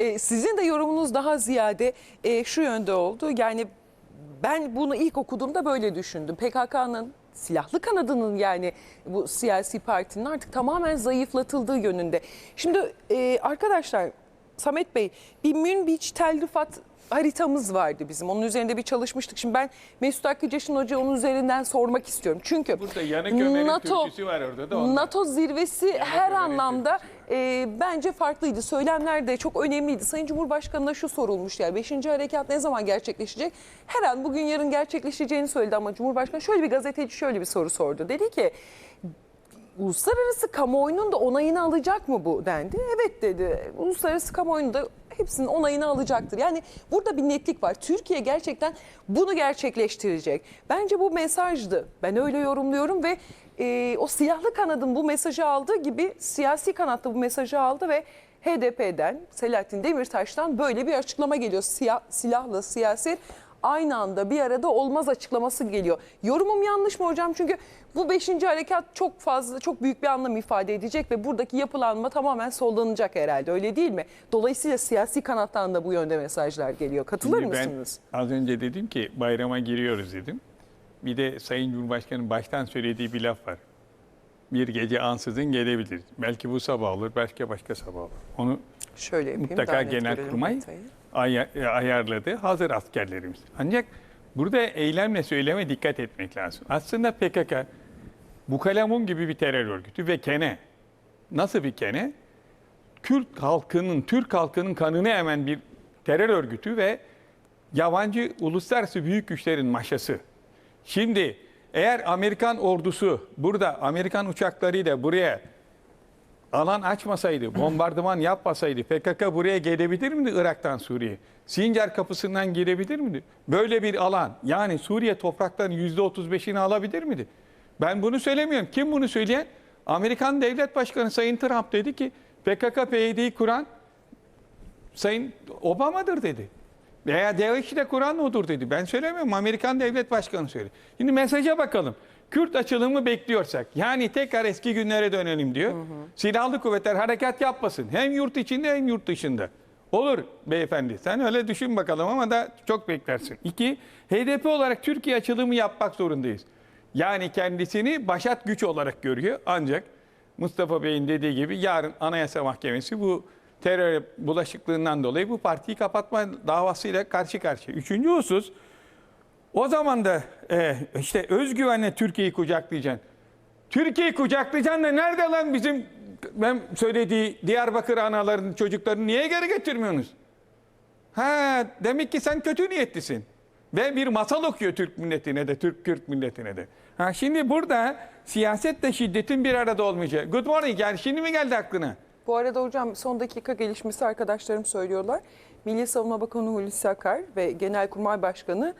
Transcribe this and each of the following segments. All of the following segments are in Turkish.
E, sizin de yorumunuz daha ziyade e, şu yönde oldu. Yani ben bunu ilk okuduğumda böyle düşündüm. PKK'nın silahlı kanadının yani bu siyasi partinin artık tamamen zayıflatıldığı yönünde. Şimdi e, arkadaşlar Samet Bey bir Münbiç telrifat haritamız vardı bizim. Onun üzerinde bir çalışmıştık. Şimdi ben Mesut Akıcaş'ın hoca onun üzerinden sormak istiyorum. Çünkü Burada Yanık türküsü var orada da. NATO zirvesi her Ömer'in anlamda e, bence farklıydı. Söylemler de çok önemliydi. Sayın Cumhurbaşkanı'na şu sorulmuş yani 5. harekat ne zaman gerçekleşecek? Her an bugün yarın gerçekleşeceğini söyledi ama Cumhurbaşkanı şöyle bir gazeteci şöyle bir soru sordu. Dedi ki uluslararası kamuoyunun da onayını alacak mı bu dendi. Evet dedi. Uluslararası kamuoyunun da hepsinin onayını alacaktır. Yani burada bir netlik var. Türkiye gerçekten bunu gerçekleştirecek. Bence bu mesajdı. Ben öyle yorumluyorum ve e, o siyahlı kanadın bu mesajı aldığı gibi siyasi kanat da bu mesajı aldı ve HDP'den Selahattin Demirtaş'tan böyle bir açıklama geliyor. Siyah, silahlı siyaset aynı anda bir arada olmaz açıklaması geliyor. Yorumum yanlış mı hocam? Çünkü bu 5. harekat çok fazla, çok büyük bir anlam ifade edecek ve buradaki yapılanma tamamen sollanacak herhalde öyle değil mi? Dolayısıyla siyasi kanattan da bu yönde mesajlar geliyor. Katılır Şimdi mısınız? Ben az önce dedim ki bayrama giriyoruz dedim. Bir de Sayın Cumhurbaşkanı'nın baştan söylediği bir laf var. Bir gece ansızın gelebilir. Belki bu sabah olur, belki başka sabah olur. Onu Şöyle yapayım. mutlaka Genelkurmay aya- e, ayarladı. Hazır askerlerimiz. Ancak burada eylemle söyleme dikkat etmek lazım. Aslında PKK bu kalemun gibi bir terör örgütü ve kene. Nasıl bir kene? Kürt halkının, Türk halkının kanını emen bir terör örgütü ve yabancı uluslararası büyük güçlerin maşası. Şimdi eğer Amerikan ordusu burada Amerikan uçaklarıyla buraya alan açmasaydı, bombardıman yapmasaydı PKK buraya gelebilir miydi Irak'tan Suriye? Sincar kapısından girebilir miydi? Böyle bir alan yani Suriye topraklarının %35'ini alabilir miydi? Ben bunu söylemiyorum. Kim bunu söyleyen? Amerikan Devlet Başkanı Sayın Trump dedi ki PKK-PYD'yi kuran Sayın Obama'dır dedi. Veya DAEŞ'i de kuran odur dedi. Ben söylemiyorum. Amerikan Devlet Başkanı söyledi. Şimdi mesaja bakalım. Kürt açılımı bekliyorsak yani tekrar eski günlere dönelim diyor. Silahlı kuvvetler harekat yapmasın. Hem yurt içinde hem yurt dışında. Olur beyefendi. Sen öyle düşün bakalım ama da çok beklersin. İki, HDP olarak Türkiye açılımı yapmak zorundayız. Yani kendisini başat güç olarak görüyor. Ancak Mustafa Bey'in dediği gibi yarın Anayasa Mahkemesi bu terör bulaşıklığından dolayı bu partiyi kapatma davasıyla karşı karşıya. Üçüncü husus, o zaman da e, işte özgüvenle Türkiye'yi kucaklayacaksın. Türkiye'yi kucaklayacaksın da nerede lan bizim ben söylediği Diyarbakır anaların çocuklarını niye geri getirmiyorsunuz? Ha demek ki sen kötü niyetlisin. Ve bir masal okuyor Türk milletine de, Türk Kürt milletine de. Ha şimdi burada siyasetle şiddetin bir arada olmayacak. Good morning yani şimdi mi geldi aklına? Bu arada hocam son dakika gelişmesi arkadaşlarım söylüyorlar. Milli Savunma Bakanı Hulusi Akar ve Genelkurmay Başkanı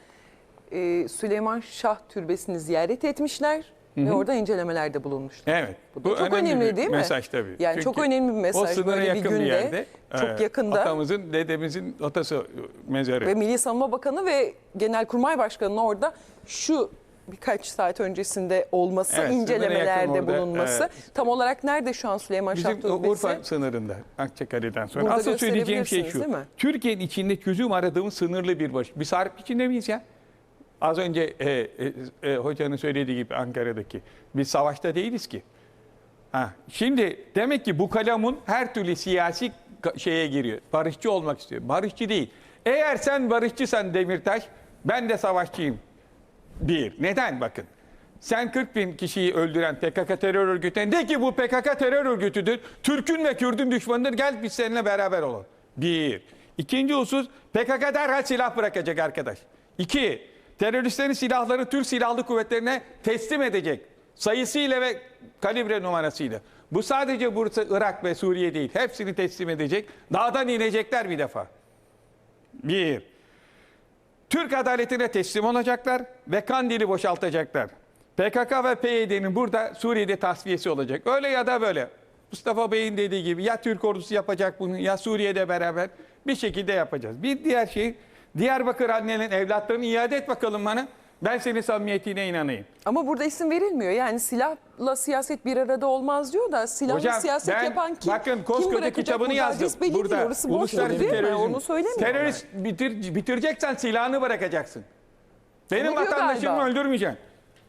e, Süleyman Şah Türbesi'ni ziyaret etmişler ve orada incelemelerde bulunmuşlar. Evet. Bu da çok önemli bir değil mi? Mesaj tabii. Yani çok önemli bir mesaj. O sınıra Böyle bir yakın bir, günde, yerde. çok e, yakında. Atamızın, dedemizin atası mezarı. Ve Milli Savunma Bakanı ve Genelkurmay Başkanı'nın orada şu birkaç saat öncesinde olması, Evet, incelemelerde bulunması. evet. Tam olarak nerede şu an Süleyman Şah Bizim Türbesi? Urfa sınırında Akçakale'den sonra. Burada Asıl söyleyeceğim şey şu. Türkiye'nin içinde çözüm aradığımız sınırlı bir barış. Biz harp içinde miyiz ya? Az önce e, e, e, hocanın söylediği gibi Ankara'daki. Biz savaşta değiliz ki. Ha, şimdi demek ki bu kalamun her türlü siyasi şeye giriyor. Barışçı olmak istiyor. Barışçı değil. Eğer sen barışçısan Demirtaş, ben de savaşçıyım. Bir. Neden? Bakın. Sen 40 bin kişiyi öldüren PKK terör örgütüne de ki bu PKK terör örgütüdür. Türk'ün ve Kürt'ün düşmanıdır. Gel biz seninle beraber olalım. Bir. İkinci husus PKK derhal silah bırakacak arkadaş. İki. Teröristlerin silahları Türk Silahlı Kuvvetlerine teslim edecek. Sayısıyla ve kalibre numarasıyla. Bu sadece Bursa, Irak ve Suriye değil. Hepsini teslim edecek. Dağdan inecekler bir defa. Bir. Türk adaletine teslim olacaklar ve Kandil'i boşaltacaklar. PKK ve PYD'nin burada Suriye'de tasfiyesi olacak. Öyle ya da böyle. Mustafa Bey'in dediği gibi ya Türk ordusu yapacak bunu ya Suriye'de beraber bir şekilde yapacağız. Bir diğer şey Diyarbakır annenin evlatlarını iade et bakalım bana. Ben senin samimiyetine inanayım. Ama burada isim verilmiyor. Yani silahla siyaset bir arada olmaz diyor da silahla Hocam siyaset ben yapan kim? bakın bırakacak kitabını burada? yazdım. Değil. Burada Orası boş uluslararası değil mi? terörizm. Onu söylemiyor. Terörist bitir, bitireceksen silahını bırakacaksın. Benim vatandaşımı öldürmeyeceksin.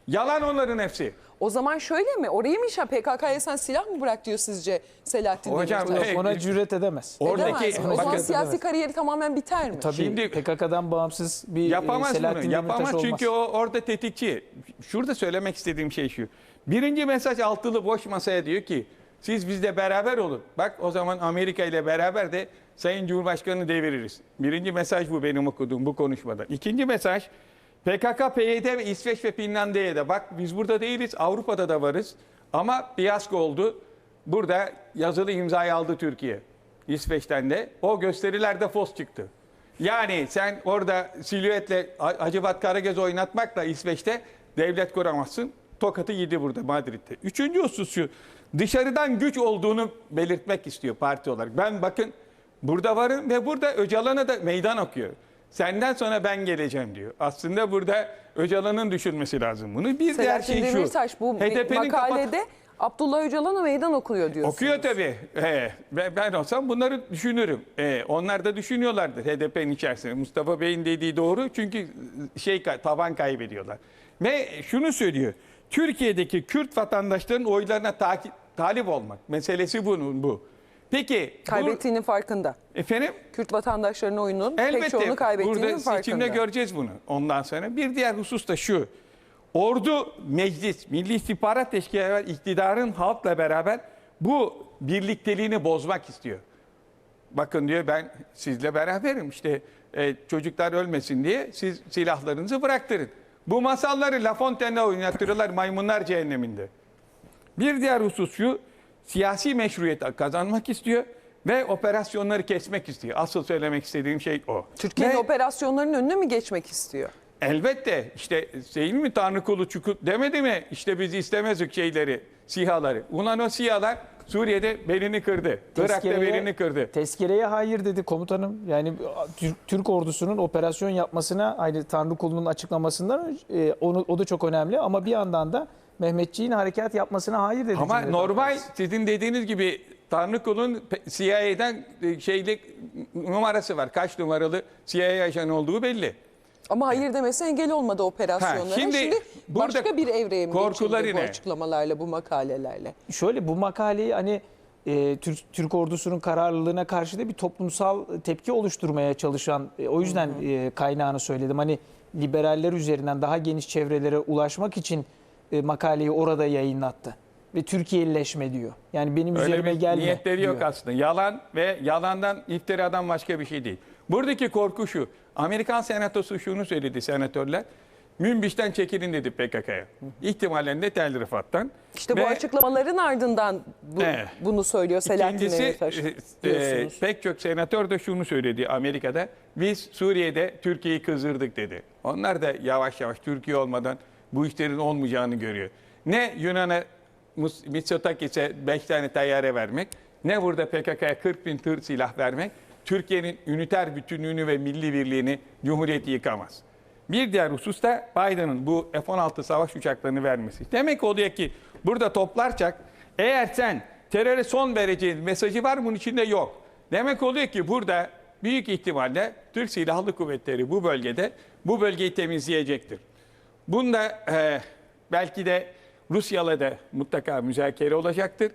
Yalan onların hepsi. O zaman şöyle mi? Orayı mı işe PKK'ya sen silah mı bırak diyor sizce Selahattin Hocam, Demirtaş? Ona cüret edemez. Oradaki Edemez o zaman bakın siyasi kariyeri tamamen biter mi? Tabii Şimdi- PKK'dan bağımsız bir yapamaz e, Selahattin bunu. Demirtaş Yapamaz olmaz. çünkü o orada tetikçi. Şurada söylemek istediğim şey şu. Birinci mesaj altılı boş masaya diyor ki siz bizle beraber olun. Bak o zaman Amerika ile beraber de Sayın Cumhurbaşkanı'nı deviririz. Birinci mesaj bu benim okuduğum bu konuşmadan. İkinci mesaj PKK, PYD ve İsveç ve Finlandiya'da bak biz burada değiliz Avrupa'da da varız ama fiyasko oldu. Burada yazılı imzayı aldı Türkiye. İsveç'ten de. O gösterilerde fos çıktı. Yani sen orada silüetle Hacivat Karagöz oynatmakla İsveç'te devlet kuramazsın. Tokat'ı yedi burada Madrid'de. Üçüncü husus şu. Dışarıdan güç olduğunu belirtmek istiyor parti olarak. Ben bakın burada varım ve burada Öcalan'a da meydan okuyor. Senden sonra ben geleceğim diyor. Aslında burada Öcalan'ın düşünmesi lazım bunu. Bir diğer Selahattin şey şu. Demirtaş bu HDP'nin makalede Abdullah Öcalan'a meydan okuyor diyorsun. Okuyor tabii. Ee, ben, ben olsam bunları düşünürüm. Ee, onlar da düşünüyorlardır HDP'nin içerisinde. Mustafa Bey'in dediği doğru çünkü şey taban kaybediyorlar. Ve şunu söylüyor. Türkiye'deki Kürt vatandaşların oylarına takip, talip olmak meselesi bunun bu. Peki Kaybettiğinin farkında. efendim Kürt vatandaşlarının oyunun pek Elbette çoğunu kaybettiğinin burada farkında. seçimde göreceğiz bunu ondan sonra. Bir diğer husus da şu. Ordu, meclis, Milli İstihbarat Teşkilatı iktidarın halkla beraber bu birlikteliğini bozmak istiyor. Bakın diyor ben sizle beraberim işte e, çocuklar ölmesin diye siz silahlarınızı bıraktırın. Bu masalları La Fontaine'de oynattırıyorlar maymunlar cehenneminde. Bir diğer husus şu, siyasi meşruiyet kazanmak istiyor ve operasyonları kesmek istiyor. Asıl söylemek istediğim şey o. Türkiye'nin Ve operasyonlarının önüne mi geçmek istiyor? elbette işte değil mi Tanrı kulu çukut demedi mi? İşte biz istemezdik şeyleri, sihaları. Ulan o sihalar Suriye'de belini kırdı. Irak'ta Tezkereye- belini kırdı. Tezkereye hayır dedi komutanım. Yani Türk, Türk ordusunun operasyon yapmasına aynı Tanrı kulunun açıklamasından e, onu, o da çok önemli ama bir yandan da Mehmetçiğin harekat yapmasına hayır dedi. Ama Cumhuriyet Halk normal Partisi. sizin dediğiniz gibi Tanrı kulun CIA'den e, şeylik numarası var. Kaç numaralı CIA ajanı olduğu belli. Ama hayır demesi engel olmadı operasyonlara. Ha, şimdi şimdi, burada başka bir evreye mi geçildi bu ne? açıklamalarla, bu makalelerle? Şöyle bu makaleyi hani e, Türk, Türk ordusunun kararlılığına karşı da bir toplumsal tepki oluşturmaya çalışan e, o yüzden e, kaynağını söyledim. Hani liberaller üzerinden daha geniş çevrelere ulaşmak için e, makaleyi orada yayınlattı. Ve Türkiye'lileşme diyor. Yani benim Öyle üzerime bir gelme niyetleri yok diyor. aslında. Yalan ve yalandan iftiradan başka bir şey değil. Buradaki korku şu. Amerikan senatosu şunu söyledi senatörler. Münbiş'ten çekilin dedi PKK'ya. İhtimalen de Tel Rifat'tan. İşte Ve bu açıklamaların ardından bu, Evet. bunu söylüyor Selahattin İkincisi Demirtaş e, e, pek çok senatör de şunu söyledi Amerika'da. Biz Suriye'de Türkiye'yi kızdırdık dedi. Onlar da yavaş yavaş Türkiye olmadan bu işlerin olmayacağını görüyor. Ne Yunan'a Mitsotakis'e 5 tane tayyare vermek, ne burada PKK'ya 40 bin tır silah vermek, Türkiye'nin üniter bütünlüğünü ve milli birliğini, cumhuriyeti yıkamaz. Bir diğer husus da Biden'ın bu F-16 savaş uçaklarını vermesi. Demek oluyor ki burada toplarsak eğer sen teröre son vereceğin mesajı var bunun içinde yok. Demek oluyor ki burada büyük ihtimalle Türk Silahlı Kuvvetleri bu bölgede bu bölgeyi temizleyecektir. Bunda e, belki de Rusya'la da mutlaka müzakere olacaktır.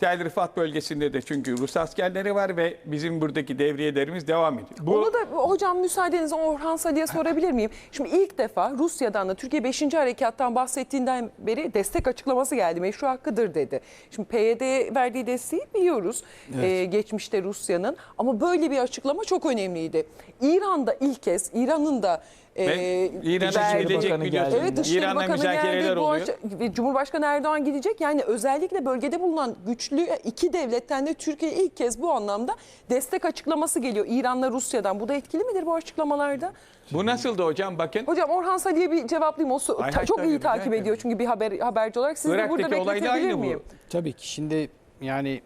Tel Rifat bölgesinde de çünkü Rus askerleri var ve bizim buradaki devriyelerimiz devam ediyor. Bu, Onu da hocam müsaadenizle Orhan Sadi'ye sorabilir miyim? Şimdi ilk defa Rusya'dan da Türkiye 5. Harekattan bahsettiğinden beri destek açıklaması geldi. Meşru hakkıdır dedi. Şimdi PYD'ye verdiği desteği biliyoruz ee, geçmişte Rusya'nın. Ama böyle bir açıklama çok önemliydi. İran'da ilk kez İran'ın da ve İran'a verdiği- Bakanı geldi. Evet Dışişleri İran'la Bakanı müzakereler geldi. Bu oluyor. ve Cumhurbaşkanı Erdoğan gidecek. Yani özellikle bölgede bulunan güçlü iki devletten de Türkiye ilk kez bu anlamda destek açıklaması geliyor. İran'la Rusya'dan. Bu da etkili midir bu açıklamalarda? Bu nasıldı hocam bakın. Hocam Orhan Sadi'ye bir cevaplayayım. O so- Ay, ta- çok tabii, iyi rica takip ederim. ediyor çünkü bir haber haberci olarak. Sizi de burada Irak'taki olay da bekletebilir aynı miyim? bu. Tabii ki şimdi yani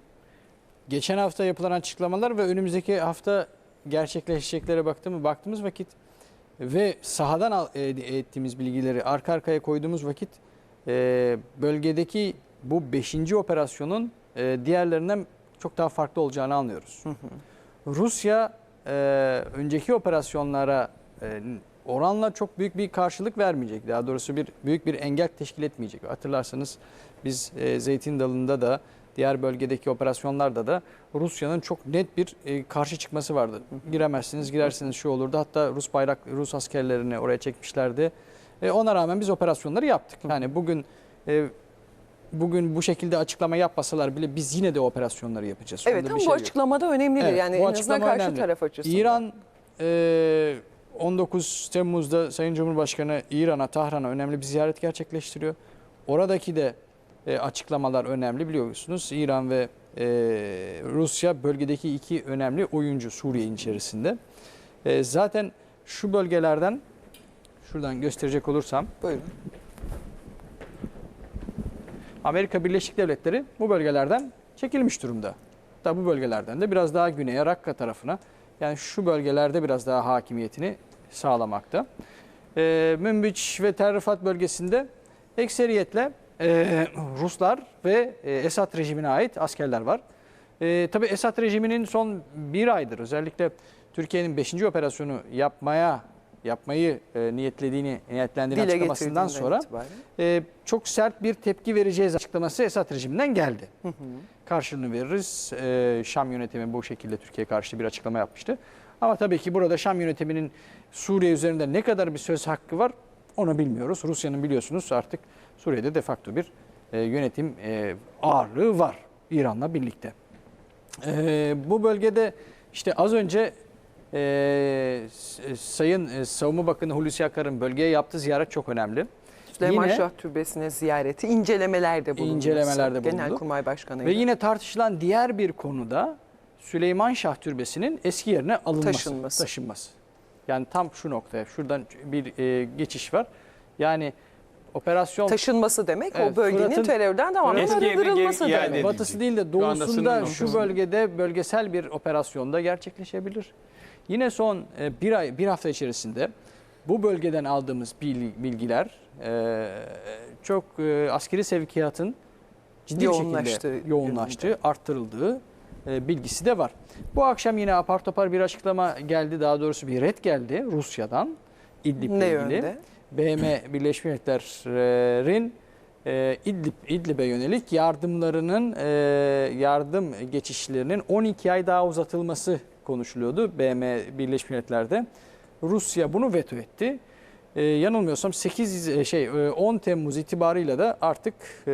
geçen hafta yapılan açıklamalar ve önümüzdeki hafta gerçekleşeceklere baktığımız, baktığımız vakit ve sahadan elde ettiğimiz bilgileri arka arkaya koyduğumuz vakit e, bölgedeki bu 5. operasyonun e, diğerlerinden çok daha farklı olacağını anlıyoruz. Rusya e, önceki operasyonlara e, oranla çok büyük bir karşılık vermeyecek. Daha doğrusu bir büyük bir engel teşkil etmeyecek. Hatırlarsanız biz e, Zeytin Dalı'nda da diğer bölgedeki operasyonlarda da Rusya'nın çok net bir e, karşı çıkması vardı. Giremezsiniz, girersiniz şu olurdu. Hatta Rus bayrak, Rus askerlerini oraya çekmişlerdi. E, ona rağmen biz operasyonları yaptık. Yani bugün e, bugün bu şekilde açıklama yapmasalar bile biz yine de operasyonları yapacağız. Evet Onda tam bu şey açıklamada önemlidir. Evet, yani en azından karşı önemli. taraf açısından. İran e, 19 Temmuz'da Sayın Cumhurbaşkanı İran'a, Tahran'a önemli bir ziyaret gerçekleştiriyor. Oradaki de e, açıklamalar önemli biliyorsunuz. İran ve e, Rusya bölgedeki iki önemli oyuncu Suriye içerisinde. E, zaten şu bölgelerden şuradan gösterecek olursam Buyurun. Amerika Birleşik Devletleri bu bölgelerden çekilmiş durumda. Da bu bölgelerden de biraz daha güneye Rakka tarafına yani şu bölgelerde biraz daha hakimiyetini sağlamakta. Ee, Münbiç ve Tel Rifat bölgesinde ekseriyetle e, Ruslar ve e, Esad rejimine ait askerler var. E, tabii Esad rejiminin son bir aydır özellikle Türkiye'nin 5. operasyonu yapmaya yapmayı e, niyetlediğini niyetlendiğini Dile açıklamasından sonra itibaren. e, çok sert bir tepki vereceğiz açıklaması Esad rejiminden geldi. Karşılığını veririz. E, Şam yönetimi bu şekilde Türkiye karşı bir açıklama yapmıştı. Ama tabii ki burada Şam yönetiminin Suriye üzerinde ne kadar bir söz hakkı var onu bilmiyoruz. Rusya'nın biliyorsunuz artık Suriye'de de facto bir e, yönetim e, ağırlığı var İran'la birlikte. E, bu bölgede işte az önce e, s- Sayın e, Savunma Bakanı Hulusi Akar'ın bölgeye yaptığı ziyaret çok önemli. Süleyman Yine- Şah Türbesi'ne ziyareti, incelemelerde bulunması. İncelemelerde bulundu. Genelkurmay Başkanı. Ve yine tartışılan diğer bir konuda Süleyman Şah Türbesi'nin eski yerine alınması, Taşınması. taşınması. Yani tam şu noktaya, şuradan bir e, geçiş var. Yani operasyon taşınması demek Evet, o bölgenin Fırat'ın- terörden tamamen arındırılması demek. edildi. batısı değil de doğusunda şu bölgede bölgesel bir operasyonda gerçekleşebilir. Yine son e, bir ay, bir hafta içerisinde bu bölgeden aldığımız bil- bilgiler e, çok e, askeri sevkiyatın ciddi bir Yoğunlaştığı şekilde yoğunlaştığı, arttırıldığı e, bilgisi de var. Bu akşam yine apar topar bir açıklama geldi. Daha doğrusu bir red geldi Rusya'dan İdlib'le Ne ilgili. yönde? BM Birleşmiş Milletler'in e, İdlib, İdlib'e yönelik yardımlarının e, yardım geçişlerinin 12 ay daha uzatılması konuşuluyordu BM Birleşmiş Milletler'de. Rusya bunu veto etti. E, yanılmıyorsam 8 e, şey e, 10 Temmuz itibarıyla da artık e,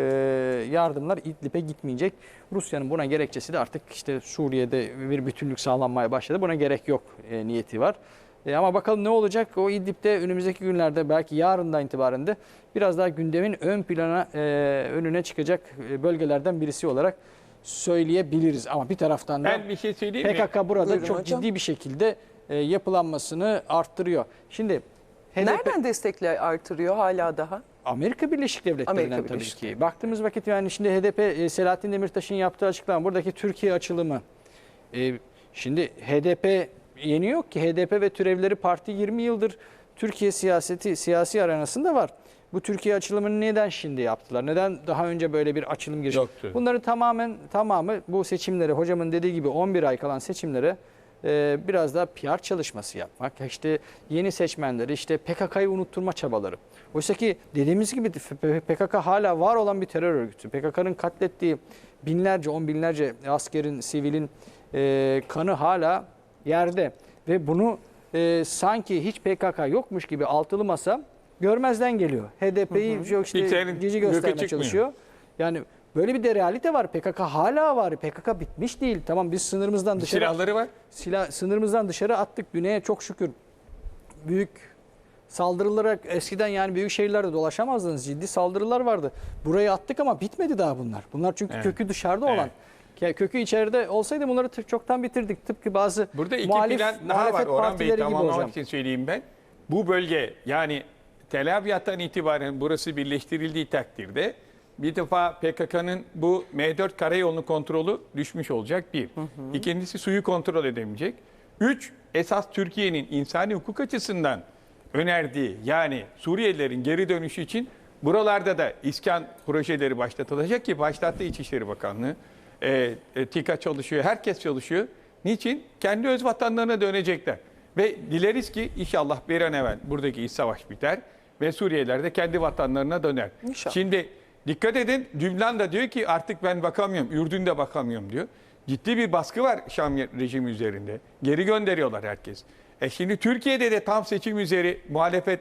yardımlar İdlib'e gitmeyecek. Rusya'nın buna gerekçesi de artık işte Suriye'de bir bütünlük sağlanmaya başladı. Buna gerek yok e, niyeti var. E, ama bakalım ne olacak? O İdlib'de önümüzdeki günlerde belki yarından itibaren de biraz daha gündemin ön plana e, önüne çıkacak e, bölgelerden birisi olarak söyleyebiliriz. Ama bir taraftan da Ben bir şey söyleyeyim mi? PKK burada Buyurun çok hocam. ciddi bir şekilde e, yapılanmasını arttırıyor. Şimdi HDP Nereden destekle artırıyor hala daha? Amerika Birleşik Devletleri'nden Amerika tabii Birleşik ki. Baktığımız vakit yani şimdi HDP e, Selahattin Demirtaş'ın yaptığı açıklama buradaki Türkiye açılımı. E, şimdi HDP yeni yok ki HDP ve türevleri parti 20 yıldır Türkiye siyaseti siyasi arenasında var. Bu Türkiye açılımını neden şimdi yaptılar? Neden daha önce böyle bir açılım girişimi? Yoktu. Bunları tamamen tamamı bu seçimlere hocamın dediği gibi 11 ay kalan seçimlere e, biraz daha PR çalışması yapmak. İşte yeni seçmenleri işte PKK'yı unutturma çabaları. Oysa ki dediğimiz gibi PKK hala var olan bir terör örgütü. PKK'nın katlettiği binlerce, on binlerce askerin, sivilin e, kanı hala yerde. Ve bunu e, sanki hiç PKK yokmuş gibi altılı masa görmezden geliyor. HDP'yi işte cici gıkı göstermeye çalışıyor. Yani böyle bir de realite var. PKK hala var. PKK bitmiş değil. Tamam biz sınırımızdan dışarı Silahları var. silah sınırımızdan dışarı attık. Güney'e çok şükür büyük saldırılara eskiden yani büyük şehirlerde dolaşamazdınız. Ciddi saldırılar vardı. Burayı attık ama bitmedi daha bunlar. Bunlar çünkü Evet. kökü dışarıda olan. Kökü içeride olsaydı bunları tıp- çoktan bitirdik. Tıpkı bazı Burada iki muhalif, plan daha var Orhan Bey tamamlamak için söyleyeyim ben. Bu bölge yani Tel Abyad'dan itibaren burası birleştirildiği takdirde bir defa PKK'nın bu M4 karayolunu kontrolü düşmüş olacak bir. İkincisi suyu kontrol edemeyecek. Üç, esas Türkiye'nin insani hukuk açısından önerdiği yani Suriyelilerin geri dönüşü için buralarda da iskan projeleri başlatılacak ki başlattı İçişleri Bakanlığı. E, e, TİKA çalışıyor, herkes çalışıyor. Niçin? Kendi öz vatanlarına dönecekler. Ve dileriz ki inşallah bir an evvel buradaki iç savaş biter ve Suriyeliler de kendi vatanlarına döner. İnşallah. Şimdi dikkat edin Lübnan da diyor ki artık ben bakamıyorum, Ürdün'de bakamıyorum diyor. Ciddi bir baskı var Şam rejimi üzerinde. Geri gönderiyorlar herkes. E şimdi Türkiye'de de tam seçim üzeri muhalefet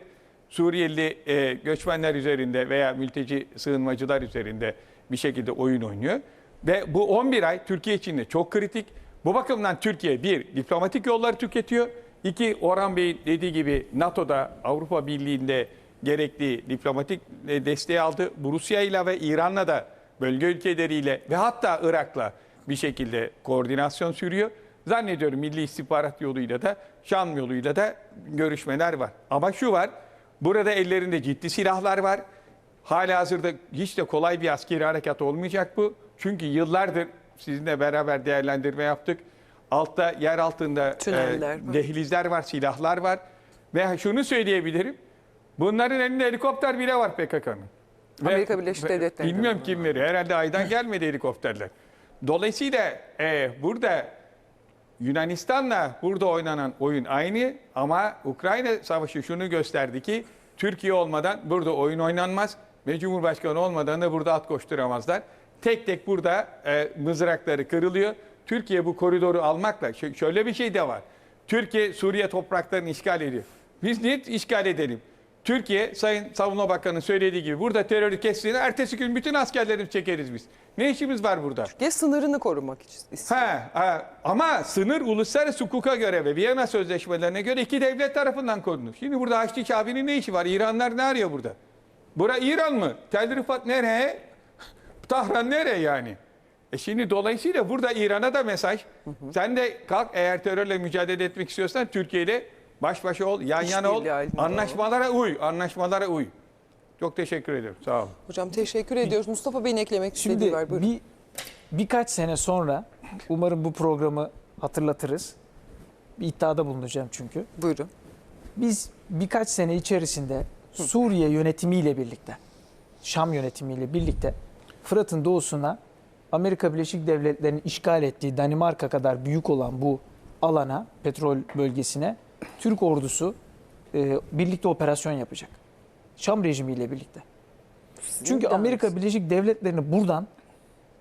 Suriyeli e, göçmenler üzerinde veya mülteci sığınmacılar üzerinde bir şekilde oyun oynuyor. Ve bu 11 ay Türkiye için de çok kritik. Bu bakımdan Türkiye bir, diplomatik yolları tüketiyor. İki, Orhan Bey'in dediği gibi NATO'da, Avrupa Birliği'nde gerekli diplomatik e, desteği aldı. Bu Rusya ile ve İran'la da bölge ülkeleriyle ve hatta Irak'la bir şekilde koordinasyon sürüyor. Zannediyorum Milli İstihbarat yoluyla da Şam yoluyla da görüşmeler var. Ama şu var, burada ellerinde ciddi silahlar var. Hala hazırda hiç de kolay bir askeri harekat olmayacak bu. Çünkü yıllardır sizinle beraber değerlendirme yaptık. Altta, yer altında Tüneller e, var. dehlizler var, silahlar var. Ve şunu söyleyebilirim. Bunların elinde helikopter bile var PKK'nın. Amerika Birleşik Devletleri'nde Bilmiyorum kimleri. Herhalde aydan gelmedi helikopterler. Dolayısıyla e, burada Yunanistan'la burada oynanan oyun aynı ama Ukrayna Savaşı şunu gösterdi ki Türkiye olmadan burada oyun oynanmaz ve Cumhurbaşkanı olmadan da burada at koşturamazlar. Tek tek burada e, mızrakları kırılıyor. Türkiye bu koridoru almakla şö- şöyle bir şey de var. Türkiye Suriye topraklarını işgal ediyor. Biz niye işgal edelim? Türkiye Sayın Savunma Bakanı söylediği gibi burada terörü kestiğinde ertesi gün bütün askerlerimizi çekeriz biz. Ne işimiz var burada? Ge sınırını korumak için istiyor. Ha, ha, ama sınır uluslararası hukuka göre ve Viyana sözleşmelerine göre iki devlet tarafından korunur. Şimdi burada Haçlı Şabi'nin ne işi var? İranlar ne arıyor burada? Bura İran mı? Tel Rifat nereye? Tahran nereye yani? E şimdi dolayısıyla burada İran'a da mesaj. Sen de kalk eğer terörle mücadele etmek istiyorsan Türkiye ile baş başa ol, yan yana ol. Anlaşmalara uy, anlaşmalara uy. Çok teşekkür ederim. Sağ olun. Hocam teşekkür ediyoruz. Mustafa Bey'in eklemek istediği var. Buyurun. bir birkaç sene sonra umarım bu programı hatırlatırız. Bir iddiada bulunacağım çünkü. Buyurun. Biz birkaç sene içerisinde Suriye yönetimiyle birlikte, Şam yönetimiyle birlikte Fırat'ın doğusuna Amerika Birleşik Devletleri'nin işgal ettiği Danimarka kadar büyük olan bu alana, petrol bölgesine Türk ordusu e, birlikte operasyon yapacak. Şam rejimiyle birlikte. Çünkü Neden? Amerika Birleşik Devletleri'ni buradan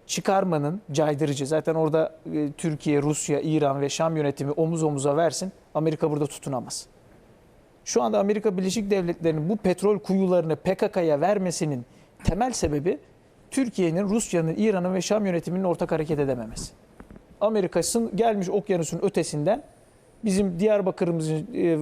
çıkarmanın caydırıcı. Zaten orada e, Türkiye, Rusya, İran ve Şam yönetimi omuz omuza versin. Amerika burada tutunamaz. Şu anda Amerika Birleşik Devletleri'nin bu petrol kuyularını PKK'ya vermesinin temel sebebi Türkiye'nin, Rusya'nın, İran'ın ve Şam yönetiminin ortak hareket edememesi. Amerika'sın gelmiş okyanusun ötesinden bizim Diyarbakır'ımızın, e,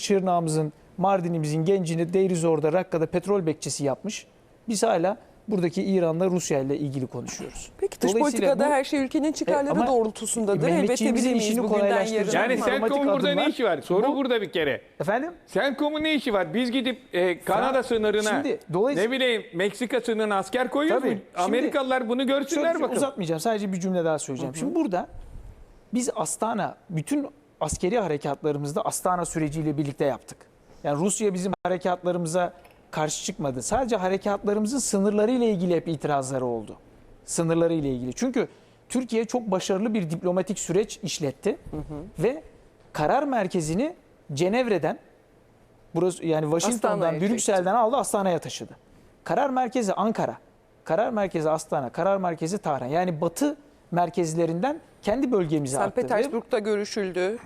Şırnağımızın, Mardin'imizin gencini Deirizor'da, Rakka'da petrol bekçisi yapmış. Biz hala buradaki İran'la Rusya ile ilgili konuşuyoruz. Peki dış politikada bu- her şey ülkenin çıkarları ama doğrultusundadır. Elbette bilemeyiz işini bugünden kolaylaştıracak. yarına. Yani Diplomatik burada ne adımlar- işi var? Soru Bu- burada bir kere. Efendim? Senkom'un ne işi var? Biz gidip e, Kanada sınırına, Şimdi dolayısıyla- ne bileyim Meksika sınırına asker koyuyoruz Tabii. mu? Şimdi- Amerikalılar bunu görsünler bakın. uzatmayacağım. Sadece bir cümle daha söyleyeceğim. Şimdi burada biz Astana bütün askeri harekatlarımızda Astana süreciyle birlikte yaptık. Yani Rusya bizim harekatlarımıza karşı çıkmadı. Sadece harekatlarımızın sınırları ile ilgili hep itirazları oldu. Sınırları ile ilgili. Çünkü Türkiye çok başarılı bir diplomatik süreç işletti ve karar merkezini Cenevre'den burası yani Washington'dan, Astana'ya çekti. Brüksel'den aldı Astana'ya taşıdı. Karar merkezi Ankara. Karar merkezi Astana, karar merkezi Tahran. Yani batı merkezlerinden kendi bölgemize St. attı. Petersburg'da görüşüldü.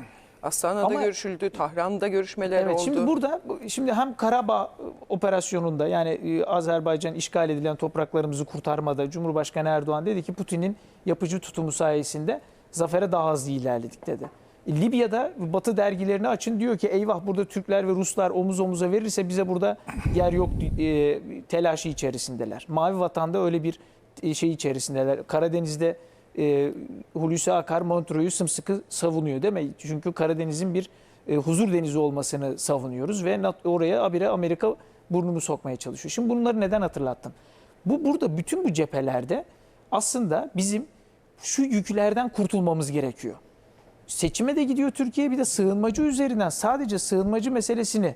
Astana'da Ama- görüşüldü. Tahran'da görüşmeler Evet oldu. şimdi burada şimdi hem Karabağ operasyonunda yani e, Azerbaycan işgal edilen topraklarımızı kurtarmada Cumhurbaşkanı Erdoğan dedi ki Putin'in yapıcı tutumu sayesinde zafere daha hızlı ilerledik dedi. E, Libya'da Batı dergilerini açın diyor ki eyvah burada Türkler ve Ruslar omuz omuza verirse bize burada yer yok e, telaşı içerisindeler. Mavi Vatan'da öyle bir e, şey içerisindeler. Karadeniz'de e, Hulusi Akar Montreux'u sımsıkı savunuyor değil mi? Çünkü Karadeniz'in bir e, huzur denizi olmasını savunuyoruz ve oraya abire Amerika burnunu sokmaya çalışıyor. Şimdi bunları neden hatırlattım? Bu burada bütün bu cephelerde aslında bizim şu yüklerden kurtulmamız gerekiyor. Seçime de gidiyor Türkiye bir de sığınmacı üzerinden sadece sığınmacı meselesini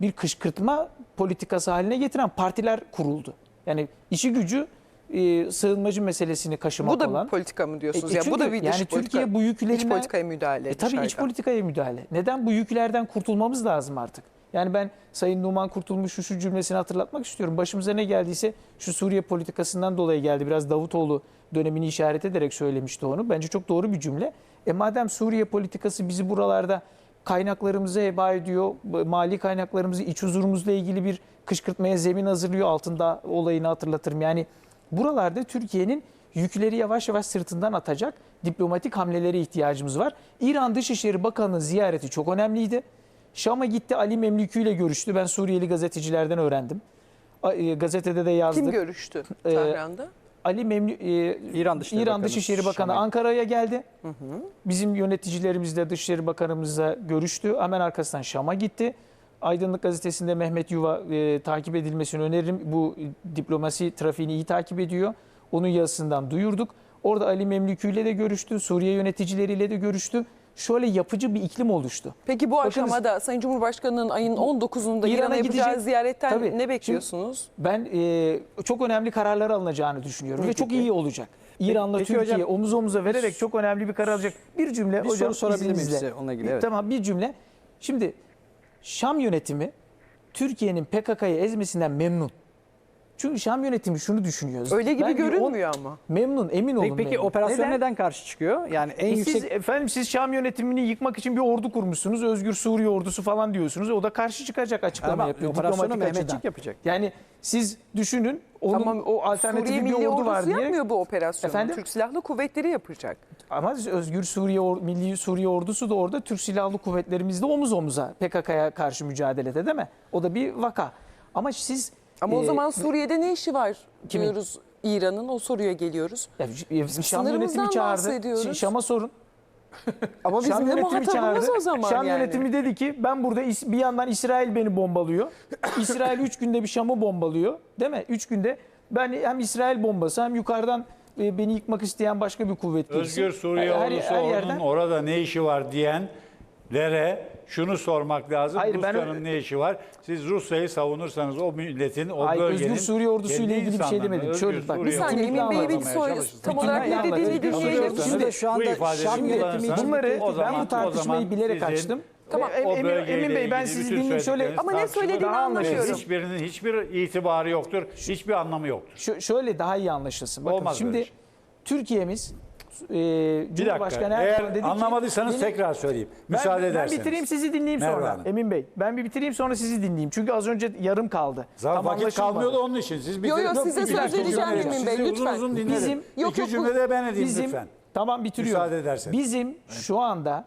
bir kışkırtma politikası haline getiren partiler kuruldu. Yani işi gücü e, sığınmacı meselesini kaşımak Bu da olan. bir politika mı diyorsunuz? E, ya bu da çünkü bir dış yani politika. Türkiye bu yüklerine İç politikaya müdahale. e, tabii iç politikaya müdahale. Neden? Bu yüklerden kurtulmamız lazım artık. Yani ben Sayın Numan Kurtulmuş şu, şu cümlesini hatırlatmak istiyorum. Başımıza ne geldiyse şu Suriye politikasından dolayı geldi. Biraz Davutoğlu dönemini işaret ederek söylemişti onu. Bence çok doğru bir cümle. E madem Suriye politikası bizi buralarda kaynaklarımızı heba ediyor, mali kaynaklarımızı, iç huzurumuzla ilgili bir kışkırtmaya zemin hazırlıyor. Altında olayını hatırlatırım. Yani buralarda Türkiye'nin yükleri yavaş yavaş sırtından atacak diplomatik hamlelere ihtiyacımız var. İran Dışişleri Bakanı'nın ziyareti çok önemliydi. Şam'a gitti Ali Memlükü ile görüştü. Ben Suriyeli gazetecilerden öğrendim. E, Gazetede de yazdık. Kim görüştü Ee, Tahran'da? Ali Memlü e, İran Dışişleri İran Bakanı Dışişleri Bakanı Ankara'ya geldi. Bizim yöneticilerimizle Dışişleri Bakanımızla görüştü. Hemen arkasından Şam'a gitti. Aydınlık Gazetesi'nde Mehmet Yuva e, takip edilmesini öneririm. Bu e, diplomasi trafiğini iyi takip ediyor. Onun yazısından duyurduk. Orada Ali Memlükü ile de görüştü. Suriye yöneticileriyle de görüştü. Şöyle yapıcı bir iklim oluştu. Peki bu Bakınız- aşamada Sayın Cumhurbaşkanı'nın ayın 19'unda İran'a İran'a yapacağı gidecek. ziyaretten Tabii. ne bekliyorsunuz? Ben e, çok önemli kararlar alınacağını düşünüyorum ve çok Peki. iyi olacak. İran'la Peki Türkiye hocam- omuz omuza vererek çok önemli bir karar alacak. Bir cümle Bir hocam soru sorabilir miyim size onunla ilgili? Evet. Tamam bir cümle. Şimdi Şam yönetimi Türkiye'nin PKK'yı ezmesinden memnun. Çünkü Şam yönetimi şunu düşünüyor. Öyle gibi Ben görünmüyor ama. Memnun, emin olun. Peki, peki memnun. operasyon Neden? neden? karşı çıkıyor? Yani en E yüksek Siz, efendim siz Şam yönetimini yıkmak için bir ordu kurmuşsunuz. Özgür Suriye ordusu falan diyorsunuz. O da karşı çıkacak açıklama Ama yapıyor. operasyonu Mehmetçik açıdan. yapacak. Yani siz düşünün onun Tamam o alternatif Suriye bir Milli ordu var diye. yapmıyor bu operasyonu. Efendim? Türk Silahlı Kuvvetleri yapacak. Ama Özgür Suriye Milli Suriye Ordusu da orada Türk Silahlı Kuvvetlerimizle omuz omuza PKK'ya karşı mücadelede değil mi? O da bir vaka. Ama siz Ama o e, zaman Suriye'de ne işi var Kimin? diyoruz İran'ın o soruya geliyoruz. ya, e, Şam yönetimi çağırdı. Şam'a sorun. Ama bizim Şam yönetimi muhatabımız çağırdı. o zaman Şam yani. yönetimi dedi ki ben burada bir yandan İsrail beni bombalıyor. İsrail 3 günde bir Şam'ı bombalıyor. Değil mi? 3 günde ben hem İsrail bombası hem yukarıdan e, beni yıkmak isteyen başka bir kuvvet gelsin. Özgür Suriye Her- ordusu her yerden- orada ne işi var diyenlere şunu sormak lazım. Hayır, ben- Rusya'nın ne işi var? Siz Rusya'yı savunursanız o milletin, o Hayır, bölgenin... Özgür Suriye ordusu ile ilgili bir şey demedim. Özgür Şöyle bak, bir saniye Emin Bey bir çalışın. tam olarak ne dediğini dinleyelim. Şimdi şu anda Şam yönetimi Bunları o ben bu tartışmayı bilerek sizin açtım. Tamam, Emin, Emin Bey ben sizi dinleyeyim şöyle. Ama ne söylediğini anlamıyorum. Hiçbirinin hiçbir itibarı yoktur. Hiçbir anlamı yoktur. Şö- şöyle daha iyi anlaşılsın. Bakın Olmaz şimdi şey. Türkiye'miz e, Bir Cumhurbaşkanı dakika. Erdoğan dedi Eğer ki anlamadıysanız benim- tekrar söyleyeyim. Müsaade ben, ederseniz. Ben bitireyim sizi dinleyeyim Merve sonra. Hanım. Emin Bey ben bir bitireyim sonra sizi dinleyeyim. Çünkü az önce yarım kaldı. Zaten vakit anlaşılmadı. kalmıyor da onun için. Siz bir Yo, yo, size söz dakika vereceğim Emin Bey, Sizi lütfen. Uzun uzun dinlerim. Bizim- Yok, İki yok, cümlede ben edeyim Bizim lütfen. tamam bitiriyorum. Müsaade ederseniz. Bizim şu anda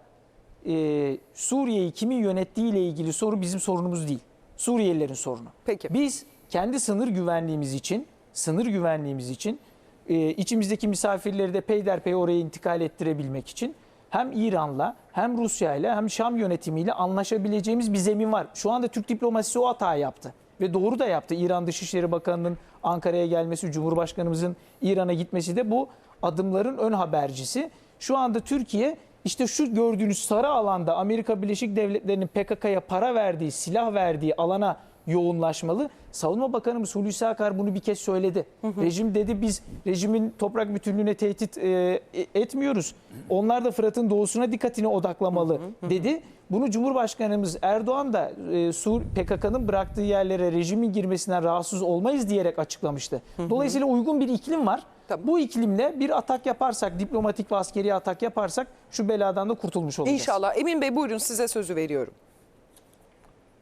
e, Suriye'yi kimin yönettiği ile ilgili soru bizim sorunumuz değil. Suriyelilerin sorunu. Peki. Biz kendi sınır güvenliğimiz için, sınır güvenliğimiz için e, içimizdeki misafirleri de peyderpey oraya intikal ettirebilmek için hem İran'la hem Rusya'yla hem Şam yönetimiyle anlaşabileceğimiz bir zemin var. Şu anda Türk diplomasisi o hatayı yaptı. Ve doğru da yaptı. İran Dışişleri Bakanı'nın Ankara'ya gelmesi, Cumhurbaşkanımızın İran'a gitmesi de bu adımların ön habercisi. Şu anda Türkiye işte şu gördüğünüz sarı alanda Amerika Birleşik Devletleri'nin PKK'ya para verdiği, silah verdiği alana yoğunlaşmalı. Savunma Bakanımız Hulusi Akar bunu bir kez söyledi. Rejim dedi biz rejimin toprak bütünlüğüne tehdit e, etmiyoruz. Onlar da Fırat'ın doğusuna dikkatini odaklamalı dedi. Bunu Cumhurbaşkanımız Erdoğan da e, Sur PKK'nın bıraktığı yerlere rejimin girmesinden rahatsız olmayız diyerek açıklamıştı. Dolayısıyla uygun bir iklim var. Tamam. Bu iklimle bir atak yaparsak, diplomatik ve askeri atak yaparsak şu beladan da kurtulmuş olacağız. İnşallah. Emin Bey buyurun size sözü veriyorum.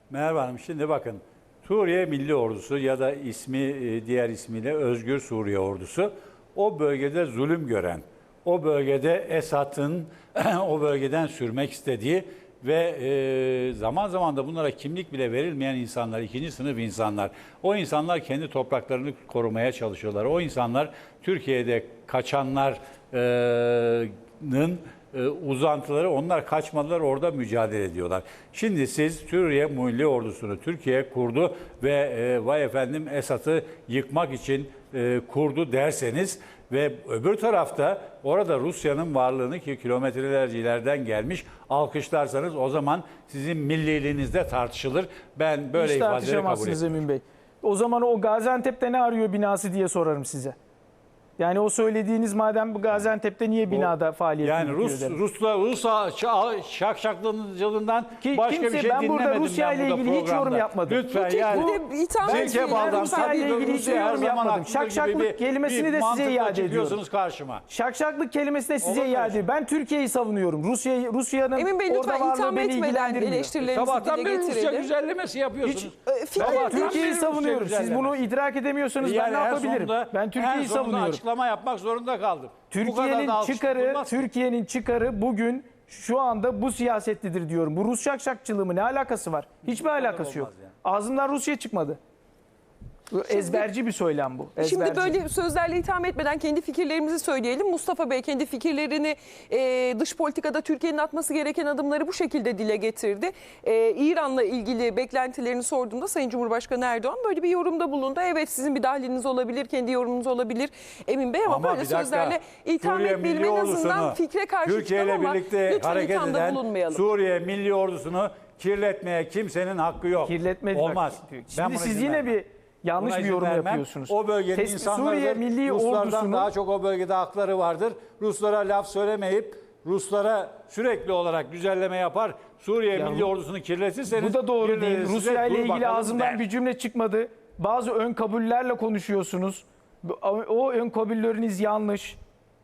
Merhaba Hanım şimdi bakın Suriye Milli Ordusu ya da ismi e, diğer ismiyle Özgür Suriye Ordusu o bölgede zulüm gören, o bölgede Esad'ın o bölgeden sürmek istediği ve e, zaman zaman da bunlara kimlik bile verilmeyen insanlar, ikinci sınıf insanlar. O insanlar kendi topraklarını korumaya çalışıyorlar. O insanlar Türkiye'de kaçanların e, uzantıları onlar kaçmadılar orada mücadele ediyorlar. Şimdi siz Suriye Milli Ordusunu Türkiye kurdu ve e, vay efendim Esad'ı yıkmak için e, kurdu derseniz Ve öbür tarafta orada Rusya'nın varlığını ki kilometrelerce ileriden gelmiş alkışlarsanız o zaman sizin milliliğinizde tartışılır. Ben böyle Hiç ifadeleri kabul etmiyorum. Emin Bey. O zaman o Gaziantep'te ne arıyor binası diye sorarım size. Yani o söylediğiniz madem bu Gaziantep'te niye binada faaliyet Yani yürütüyor Rus derim. Rusla Rus şakşaklığından Ki başka kimse- bir şey ben burada dinlemedim Rusya ben ile burada ilgili hiç yorum programda. yapmadım. Lütfen Bu yani. de itham Zeki etmeyin. Baldan Rusya ile tabii ilgili hiç Rusya her yorum zaman yapmadım. haklıdır gibi Şakşaklık bir- kelimesini bir de size mantıkla iade ediyorum. çıkıyorsunuz karşıma. Şakşaklık kelimesi de size Olur mu iade ediyorum. Ben Türkiye'yi savunuyorum. Rusya Rusya'nın Emin Bey orada lütfen varlığı itham beni etmeden ilgilendirmiyor. eleştirilerinizi Sabahtan dile beri Rusya getirelim. güzellemesi yapıyorsunuz. E, fikir- Sabahtan Türkiye'yi savunuyorum. Rusya Siz bunu idrak edemiyorsanız ben ne en yapabilirim? sonunda- Ben en Türkiye'yi sonunda savunuyorum. Açıklama yapmak zorunda kaldım. Türkiye'nin çıkarı. Türkiye'nin çıkarı bugün şu anda bu siyasetlidir diyorum. Bu Rus şakşakçılığı mı ne alakası var? Hiçbir alakası yok. yani. Ağzımdan Rusya çıkmadı. Bu Ezberci bir söylem bu. Şimdi ezberci. böyle sözlerle itham etmeden kendi fikirlerimizi söyleyelim. Mustafa Bey kendi fikirlerini e, dış politikada Türkiye'nin atması gereken adımları bu şekilde dile getirdi. E, İran'la ilgili beklentilerini sorduğumda Sayın Cumhurbaşkanı Erdoğan böyle bir yorumda bulundu. Evet sizin bir dahliniz olabilir, kendi yorumunuz olabilir Emin Bey ama, Ama böyle sözlerle itham Suriye etmeyelim en azından fikre karşı Türkiye ile birlikte hareket eden bulunmayalım. Suriye Milli Ordusunu kirletmeye kimsenin hakkı yok. kirletmedi. Olmaz. Bak, Şimdi siz yine bir yanlış Buna bir yorum vermem. yapıyorsunuz. O bölgenin Tes- insanları Suriye Milli Ruslardan daha çok o bölgede hakları vardır. Ruslara laf söylemeyip Ruslara sürekli olarak güzelleme yapar. Suriye Ya Milli Ordusu'nu kirletirseniz Bu da doğru değil. Rusya ile ilgili ağzımdan der. bir cümle çıkmadı. Bazı ön kabullerle konuşuyorsunuz. O ön kabulleriniz yanlış.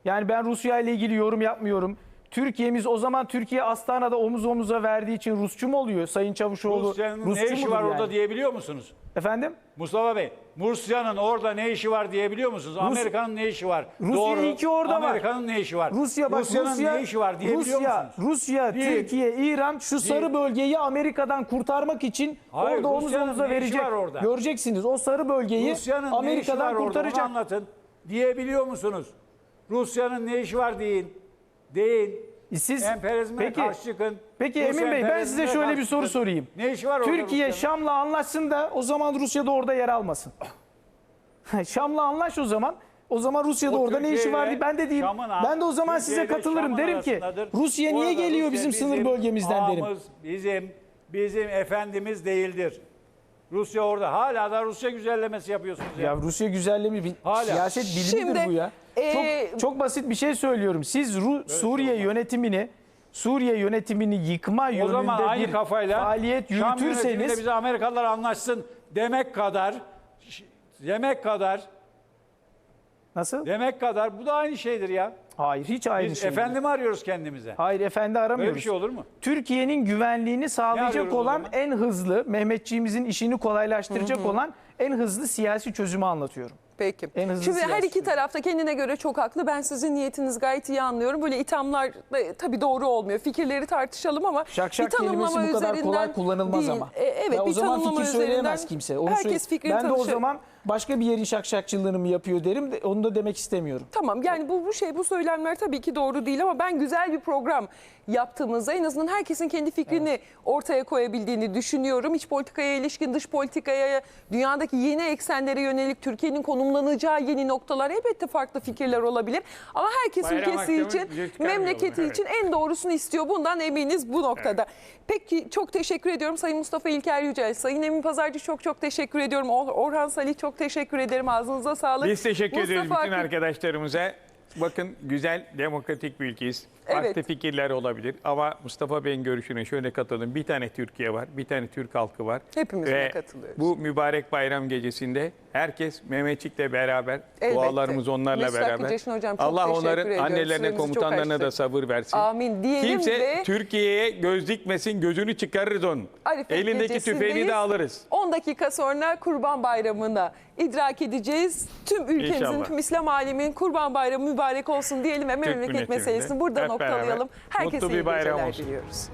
Yani ben Rusya ile ilgili yorum yapmıyorum. Türkiye'miz o zaman Türkiye Astana'da omuz omuza verdiği için Rusçu mu oluyor? Sayın Çavuşoğlu Rusya'nın Rusçu ne işi var yani? orada diyebiliyor musunuz? Efendim? Mustafa Bey, Rusya'nın orada ne işi var diyebiliyor musunuz? Amerika'nın ne işi var? Rusya Doğru. iyi ki orada var. Amerika'nın ne işi var? Rusya bak Rusya'nın Rusya, ne işi var diyebiliyor Rusya, musunuz? Rusya, Değil. Türkiye, İran şu sarı bölgeyi Amerika'dan kurtarmak için Hayır, orada omuz Rusya'nın omuza verecek. orada? Göreceksiniz o sarı bölgeyi Rusya'nın Amerika'dan orada? Kurtaracak. anlatın. Diyebiliyor musunuz? Rusya'nın ne işi var deyin. Deyin. Siz Emperyalizme peki karşı çıkın. Peki Rus Emin Bey ben size şöyle bir soru çıkın. sorayım. Ne işi var Türkiye? Şam'la anlaşsın da o zaman Rusya da orada yer almasın. Şam'la anlaş o zaman. O zaman Rusya'da O orada ne işi var diye ben de diyeyim. Ben de o zaman Türkiye size katılırım derim ki. Rusya niye geliyor Rusya bizim sınır bölgemizden derim. Bizim bizim efendimiz değildir. Rusya orada. Hala da Rusya güzellemesi yapıyorsunuz ya. Ya Rusya güzellemi Hala. siyaset bilimidir Şimdi, bu ya. E, çok çok basit bir şey söylüyorum. Siz Ru- Suriye yönetimini Suriye yönetimi yıkma o yönünde zaman aynı bir kafayla faaliyet yürütürseniz bize Amerikalılar anlaşsın demek kadar demek kadar nasıl? demek kadar bu da aynı şeydir ya. Hayır hiç aynı Biz şey. değil. efendimi arıyoruz kendimize. Hayır efendi Böyle aramıyoruz. bir şey olur mu? Türkiye'nin güvenliğini sağlayacak olan en hızlı, Mehmetçiğimizin işini kolaylaştıracak olan en hızlı siyasi çözümü anlatıyorum. Peki. En Şimdi her iki tarafta kendine göre çok haklı. Ben sizin niyetiniz gayet iyi anlıyorum. Böyle ithamlar da tabii doğru olmuyor. Fikirleri tartışalım ama Şak şak bir tanımlama kelimesi bu kadar kolay üzerinden kullanılmaz değil. ama. E, evet Ya o bir zaman tanımlama fikir söyleyemez üzerinden kimse. Onu herkes söyle- fikrini Ben de o zaman başka bir yerin şakşakçılığını mı yapıyor derim. De, onu da demek istemiyorum. Tamam yani bu bu şey bu söylemler tabii ki doğru değil ama ben güzel bir program yaptığımızda en azından herkesin kendi fikrini ortaya koyabildiğini düşünüyorum. İç politikaya ilişkin dış politikaya dünyadaki yeni eksenlere yönelik Türkiye'nin konumlanacağı yeni noktalar elbette farklı fikirler olabilir. Ama herkes Bayram ülkesi için memleketi evet. için en doğrusunu istiyor. Bundan eminiz bu noktada. Peki çok teşekkür ediyorum Sayın Mustafa İlker Yücel. Sayın Emin Pazarcı çok çok teşekkür ediyorum. Or- Orhan Salih çok teşekkür ederim. Ağzınıza sağlık. Biz teşekkür ederiz Mustafa bütün Akın- arkadaşlarımıza. Bakın güzel demokratik bir ülkeyiz. Farklı Evet. fikirler olabilir ama Mustafa Bey'in görüşüne şöyle katılın. Bir tane Türkiye var, bir tane Türk halkı var. Hepimiz buna Ve katılıyoruz. bu mübarek bayram gecesinde herkes Mehmetçik'le beraber, Elbette. dualarımız onlarla Mesut beraber. Hocam çok Allah teşekkür onların ediyorum. annelerine, Süremizi çok komutanlarına da sabır versin. Amin diyelim Kimse ve Türkiye'ye göz dikmesin, gözünü çıkarırız onun. Arifet Elindeki gecesindeyiz. tüfeğini de alırız. 10 dakika sonra Kurban Bayramı'na idrak edeceğiz. Tüm ülkemizin, İnşallah. tüm İslam aleminin Kurban Bayramı mübarek olsun diyelim ve memleket meselesini burada hep noktalayalım. Herkese iyi geceler olsun. diliyoruz.